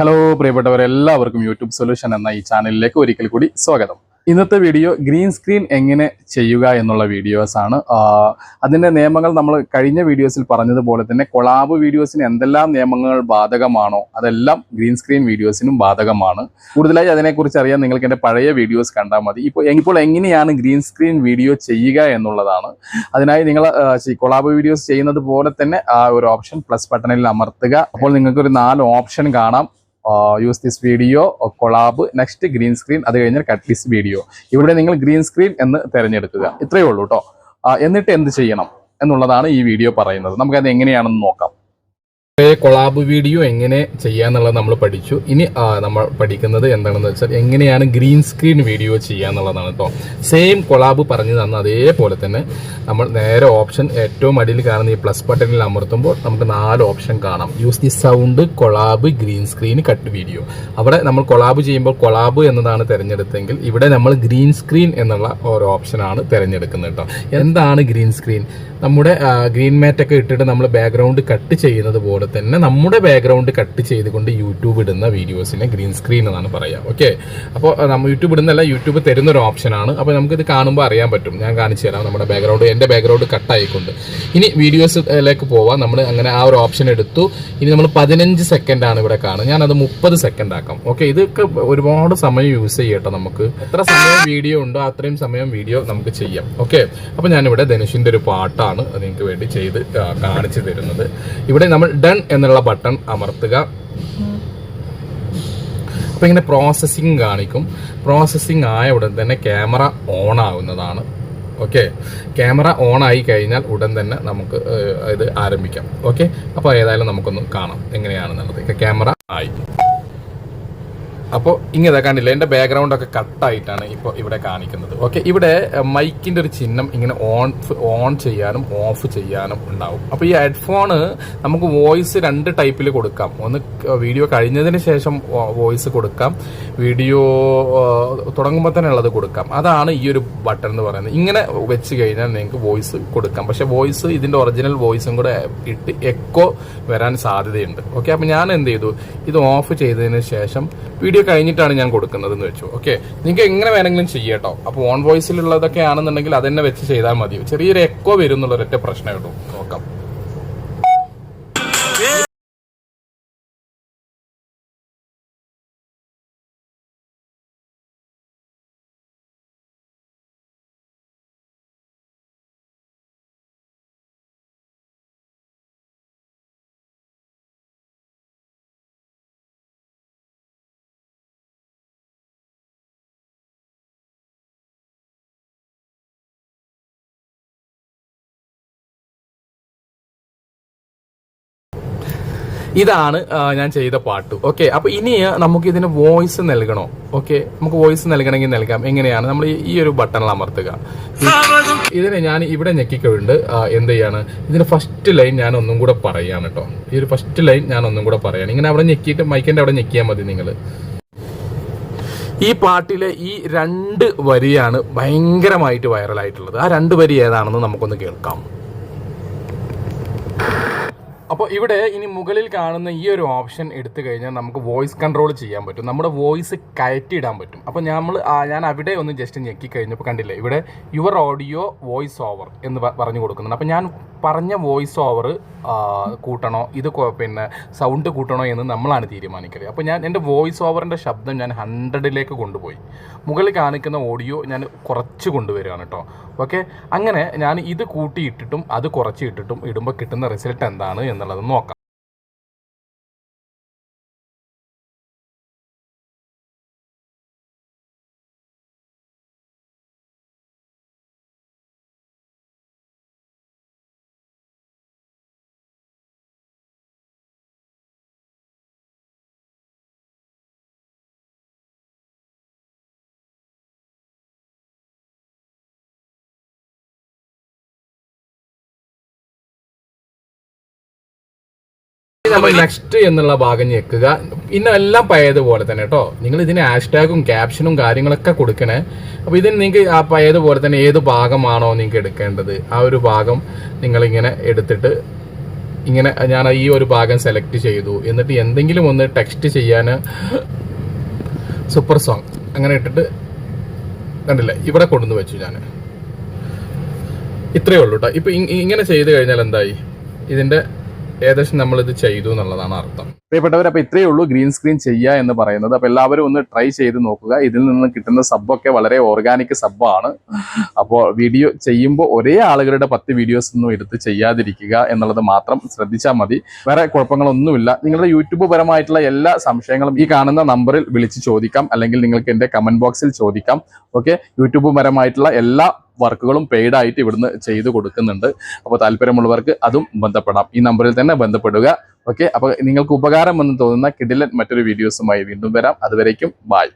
Hello പ്രിയപ്പെട്ടവരെല്ലാവർക്കും YouTube solution എന്ന ഈ ചാനലിലേക്ക് ഒരിക്കൽ കൂടി സ്വാഗതം. ഇന്നത്തെ വീഡിയോ ഗ്രീൻ സ്ക്രീൻ എങ്ങനെ ചെയ്യുക എന്നുള്ള വീഡിയോസാണ് അതിന്റെ നിയമങ്ങൾ നമ്മൾ കഴിഞ്ഞ വീഡിയോസിൽ പറഞ്ഞതുപോലെ തന്നെ കൊളാബ് വീഡിയോസിന് എന്തെല്ലാം നിയമങ്ങൾ ബാധകമാണോ അതെല്ലാം ഗ്രീൻ സ്ക്രീൻ വീഡിയോസിനും ബാധകമാണ്. കൂടുതലായി അതിനെക്കുറിച്ച് അറിയാൻ നിങ്ങൾക്ക് എന്റെ പഴയ വീഡിയോസ് കണ്ടാൽ മതി. ഇപ്പോൾ ഇപ്പോൾ എങ്ങനെയാണ് ഗ്രീൻ സ്ക്രീൻ വീഡിയോ ചെയ്യുക എന്നുള്ളതാണ്. അതിനായി നിങ്ങൾ കൊളാബ് വീഡിയോസ് ചെയ്യുന്നത് പോലെ തന്നെ ആ ഒരു ഓപ്ഷൻ പ്ലസ് ബട്ടണിൽ അമർത്തുക. അപ്പോൾ നിങ്ങൾക്കൊരു നാല് ഓപ്ഷൻ കാണാം. Use this video collab next green screen അത് കഴിഞ്ഞാൽ കട്ട് ദിസ് വീഡിയോ ഇവിടെ നിങ്ങൾ ഗ്രീൻ സ്ക്രീൻ എന്ന് തിരഞ്ഞെടുക്കുക. ഇത്രയേ ഉള്ളൂ കേട്ടോ എന്നിട്ട് എന്ത് ചെയ്യണം എന്നുള്ളതാണ് ഈ വീഡിയോ പറയുന്നത്. നമുക്കത് എങ്ങനെയാണെന്ന് നോക്കാം. കൊളാബ് വീഡിയോ എങ്ങനെ ചെയ്യാന്നുള്ളത് നമ്മൾ പഠിച്ചു. ഇനി നമ്മൾ പഠിക്കുന്നത് എന്താണെന്ന് വെച്ചാൽ എങ്ങനെയാണ് ഗ്രീൻ സ്ക്രീൻ വീഡിയോ ചെയ്യാന്നുള്ളതാണ് കേട്ടോ സെയിം കൊളാബ് പറഞ്ഞു തന്ന അതേപോലെ തന്നെ നമ്മൾ നേരെ ഓപ്ഷൻ ഏറ്റവും അടിയിൽ കാണുന്ന ഈ പ്ലസ് ബട്ടണിൽ അമർത്തുമ്പോൾ നമുക്ക് നാല് ഓപ്ഷൻ കാണാം. Use the sound collab green screen cut video അവിടെ നമ്മൾ കൊളാബ് ചെയ്യുമ്പോൾ കൊളാബ് എന്നതാണ് തിരഞ്ഞെടുത്തെങ്കിൽ ഇവിടെ നമ്മൾ ഗ്രീൻ സ്ക്രീൻ എന്നുള്ള ഒരു ഓപ്ഷനാണ് തിരഞ്ഞെടുക്കുന്നത് കേട്ടോ എന്താണ് ഗ്രീൻ സ്ക്രീൻ നമ്മുടെ ഗ്രീൻ മാറ്റൊക്കെ ഇട്ടിട്ട് നമ്മൾ ബാക്ക്ഗ്രൗണ്ട് കട്ട് ചെയ്യുന്നത് പോലെ തന്നെ നമ്മുടെ ബാക്ക്ഗ്രൗണ്ട് കട്ട് ചെയ്തുകൊണ്ട് യൂട്യൂബ് ഇടുന്ന വീഡിയോസിനെ ഗ്രീൻ സ്ക്രീൻ എന്നാണ് പറയുക ഓക്കെ അപ്പോൾ നമ്മൾ യൂട്യൂബ് ഇടുന്നല്ല യൂട്യൂബ് തരുന്ന ഒരു ഓപ്ഷനാണ് അപ്പോൾ നമുക്കിത് കാണുമ്പോൾ അറിയാൻ പറ്റും. ഞാൻ കാണിച്ചു തരാം നമ്മുടെ ബാക്ക്ഗ്രൗണ്ട് എന്റെ ബാക്ക്ഗ്രൗണ്ട് കട്ടായിക്കൊണ്ട് ഇനി വീഡിയോസിലേക്ക് പോവാം. നമ്മൾ അങ്ങനെ ആ ഒരു ഓപ്ഷൻ എടുത്തു. ഇനി നമ്മൾ പതിനഞ്ച് സെക്കൻഡ് ആണ് ഇവിടെ കാണുന്നത്. ഞാനത് മുപ്പത് സെക്കൻഡ് ആക്കാം. ഓക്കെ ഇതൊക്കെ ഒരുപാട് സമയം യൂസ് ചെയ്യട്ടെ നമുക്ക്. എത്ര സമയം വീഡിയോ ഉണ്ടോ അത്രയും സമയം വീഡിയോ നമുക്ക് ചെയ്യാം. ഓക്കെ അപ്പോൾ ഞാനിവിടെ ധനുഷിന്റെ ഒരു പാട്ടാണ് നിങ്ങൾക്ക് വേണ്ടി ചെയ്ത് കാണിച്ചു തരുന്നത്. ഇവിടെ നമ്മൾ ഡൺ എന്നുള്ള ബട്ടൺ അമർത്തുക. അപ്പോൾ ഇങ്ങനെ പ്രോസസ്സിങ് കാണിക്കും. പ്രോസസ്സിങ് ആയ ഉടൻ തന്നെ ക്യാമറ ഓൺ ആവുന്നതാണ്. ഓക്കെ ക്യാമറ ഓൺ ആയി കഴിഞ്ഞാൽ ഉടൻ തന്നെ നമുക്ക് ഇത് ആരംഭിക്കാം. ഓക്കെ അപ്പോൾ ഏതായാലും നമുക്കൊന്ന് കാണാം. എങ്ങനെയാണെന്നുള്ളത്. ക്യാമറ ആയി. അപ്പോൾ ഇങ്ങനെ കണ്ടില്ല എന്റെ ബാക്ക്ഗ്രൗണ്ട് ഒക്കെ കട്ടായിട്ടാണ് ഇപ്പോൾ ഇവിടെ കാണിക്കുന്നത്. ഓക്കെ ഇവിടെ മൈക്കിന്റെ ഒരു ചിഹ്നം ഇങ്ങനെ ഓൺ ഓൺ ചെയ്യാനും ഓഫ് ചെയ്യാനും ഉണ്ടാവും. അപ്പോൾ ഈ ഹെഡ്ഫോണ് നമുക്ക് വോയിസ് രണ്ട് ടൈപ്പിൽ കൊടുക്കാം. ഒന്ന് വീഡിയോ കഴിഞ്ഞതിന് ശേഷം വോയിസ് കൊടുക്കാം. വീഡിയോ തുടങ്ങുമ്പോൾ തന്നെ ഉള്ളത് കൊടുക്കാം. അതാണ് ഈ ഒരു ബട്ടൺ എന്ന് പറയുന്നത്. ഇങ്ങനെ വെച്ച് കഴിഞ്ഞാൽ നിങ്ങൾക്ക് വോയിസ് കൊടുക്കാം. പക്ഷേ വോയിസ് ഇതിന്റെ ഒറിജിനൽ വോയിസും കൂടെ ഇട്ട് എക്കോ വരാൻ സാധ്യതയുണ്ട്. ഓക്കെ അപ്പോൾ ഞാൻ എന്ത് ചെയ്തു? ഇത് ഓഫ് ചെയ്തതിന് ശേഷം വീഡിയോ കഴിഞ്ഞിട്ടാണ് ഞാൻ കൊടുക്കുന്നത് എന്ന് വെച്ചു. ഓക്കെ നിങ്ങൾക്ക് എങ്ങനെ വേണമെങ്കിലും ചെയ്യട്ടോ. അപ്പോൾ ഓൺ വോയിസിലുള്ളതൊക്കെ ആണെന്നുണ്ടെങ്കിൽ അതെന്നെ വെച്ച് ചെയ്താൽ മതി. ചെറിയൊരു എക്കോ വരും എന്നുള്ള ഒരൊറ്റ പ്രശ്നമേ ഉള്ളൂ. നോക്കാം. ഇതാണ് ഞാൻ ചെയ്ത പാട്ട്. ഓക്കെ അപ്പൊ ഇനി നമുക്ക് ഇതിന് വോയിസ് നൽകണോ? ഓക്കെ നമുക്ക് വോയിസ് നൽകണമെങ്കിൽ നൽകാം. എങ്ങനെയാണ്? നമ്മൾ ഈ- ഒരു ബട്ടണിൽ അമർത്തുക. ഇതിനെ ഞാൻ ഇവിടെ ഞെക്കിക്കൊണ്ട് എന്ത് ചെയ്യാണ്? ഇതിന്റെ ഫസ്റ്റ് ലൈൻ ഞാൻ ഒന്നും കൂടെ പറയാണ് കേട്ടോ ഈ ഒരു ഫസ്റ്റ് ലൈൻ ഞാൻ ഒന്നും കൂടെ പറയാണ്. ഇങ്ങനെ അവിടെ ഞെക്കിയിട്ട് മൈക്കിന്റെ അവിടെ ഞെക്കിയാൽ മതി നിങ്ങൾ ഈ പാട്ടിലെ ഈ രണ്ട് വരിയാണ് ഭയങ്കരമായിട്ട് വൈറലായിട്ടുള്ളത് ആ രണ്ട് വരി ഏതാണെന്ന് നമുക്കൊന്ന് കേൾക്കാം. അപ്പോൾ ഇവിടെ ഇനി മുകളിൽ കാണുന്ന ഈ ഒരു ഓപ്ഷൻ എടുത്തു കഴിഞ്ഞാൽ നമുക്ക് വോയിസ് കൺട്രോൾ ചെയ്യാൻ പറ്റും. നമ്മുടെ വോയിസ് കയറ്റിയിടാൻ പറ്റും. അപ്പോൾ നമ്മൾ ഞാൻ അവിടെ ഒന്ന് ജസ്റ്റ് ഞെക്കി കഴിഞ്ഞപ്പോൾ കണ്ടില്ലേ ഇവിടെ യുവർ ഓഡിയോ വോയിസ് ഓവർ എന്ന് പറഞ്ഞു കൊടുക്കുന്നുണ്ട്. അപ്പോൾ ഞാൻ പറഞ്ഞ വോയിസ് ഓവർ കൂട്ടണോ ഇത് പിന്നെ സൗണ്ട് കൂട്ടണോ എന്ന് നമ്മളാണ് തീരുമാനിക്കൽ. അപ്പോൾ ഞാൻ എന്റെ വോയിസ് ഓവറിന്റെ ശബ്ദം ഞാൻ ഹൺഡ്രഡിലേക്ക് കൊണ്ടുപോയി. മുകളിൽ കാണിക്കുന്ന ഓഡിയോ ഞാൻ കുറച്ച് കൊണ്ടുവരികയാണ് കേട്ടോ ഓക്കെ അങ്ങനെ ഞാൻ ഇത് കൂട്ടിയിട്ടിട്ടും അത് കുറച്ച് ഇട്ടിട്ടും ഇടുമ്പോൾ കിട്ടുന്ന റിസൾട്ട് എന്താണ് എന്നുള്ളത് നോക്കാം. നമ്മൾ നെക്സ്റ്റ് എന്നുള്ള ഭാഗം ഞെക്കുക. ഇന്നെല്ലാം പഴയതുപോലെ തന്നെ കേട്ടോ നിങ്ങൾ ഇതിന് ഹാഷ്ടാഗും ക്യാപ്ഷനും കാര്യങ്ങളൊക്കെ കൊടുക്കണേ. അപ്പൊ ഇതിന് നിങ്ങൾക്ക് ആ പഴയതുപോലെ തന്നെ ഏത് ഭാഗമാണോ നിങ്ങൾക്ക് എടുക്കേണ്ടത്. ആ ഒരു ഭാഗം നിങ്ങളിങ്ങനെ എടുത്തിട്ട് ഇങ്ങനെ ഞാൻ ഈ ഒരു ഭാഗം സെലക്ട് ചെയ്തു. എന്നിട്ട് എന്തെങ്കിലും ഒന്ന് ടെക്സ്റ്റ് ചെയ്യാൻ സൂപ്പർ സോങ് അങ്ങനെ ഇട്ടിട്ട് കണ്ടില്ലേ? ഇവിടെ കൊണ്ടുവന്ന് വെച്ചു ഞാൻ. ഇത്രയേ ഉള്ളൂ കേട്ടോ ഇപ്പൊ ഇങ്ങനെ ചെയ്ത് കഴിഞ്ഞാൽ എന്തായി? ഇതിന്റെ ഏകദേശം നമ്മൾ ഇത് ചെയ്തു എന്നുള്ളതാണ് അർത്ഥം. പ്രിയപ്പെട്ടവർ അപ്പൊ ഇത്രയേ ഉള്ളൂ ഗ്രീൻ സ്ക്രീൻ ചെയ്യുക എന്ന് പറയുന്നത്. അപ്പൊ എല്ലാവരും ഒന്ന് ട്രൈ ചെയ്ത് നോക്കുക. ഇതിൽ നിന്ന് കിട്ടുന്ന സബ്ബൊക്കെ വളരെ ഓർഗാനിക് സബ്ബാണ്. അപ്പോൾ വീഡിയോ ചെയ്യുമ്പോൾ ഒരേ ആളുകളുടെ പത്ത് വീഡിയോസ് ഒന്നും എടുത്ത് ചെയ്യാതിരിക്കുക എന്നുള്ളത് മാത്രം ശ്രദ്ധിച്ചാൽ മതി. വേറെ കുഴപ്പങ്ങളൊന്നുമില്ല. നിങ്ങളുടെ യൂട്യൂബ് പരമായിട്ടുള്ള എല്ലാ സംശയങ്ങളും ഈ കാണുന്ന നമ്പറിൽ വിളിച്ച് ചോദിക്കാം. അല്ലെങ്കിൽ നിങ്ങൾക്ക് എന്റെ കമന്റ് ബോക്സിൽ ചോദിക്കാം. ഓക്കെ? യൂട്യൂബ് പരമായിട്ടുള്ള എല്ലാ വർക്കുകളും പെയ്ഡ് ആയിട്ട് ഇവിടുന്ന് ചെയ്തു കൊടുക്കുന്നുണ്ട്. അപ്പോൾ താല്പര്യമുള്ളവർക്ക് അതും ബന്ധപ്പെടാം. ഈ നമ്പറിൽ തന്നെ ബന്ധപ്പെടുക. ഓക്കെ അപ്പോൾ നിങ്ങൾക്ക് ഉപകാരം എന്ന് തോന്നുന്ന കിഡിലൻ മറ്റൊരു വീഡിയോസുമായി വീണ്ടും വരാം. അതുവരേക്കും ബായ്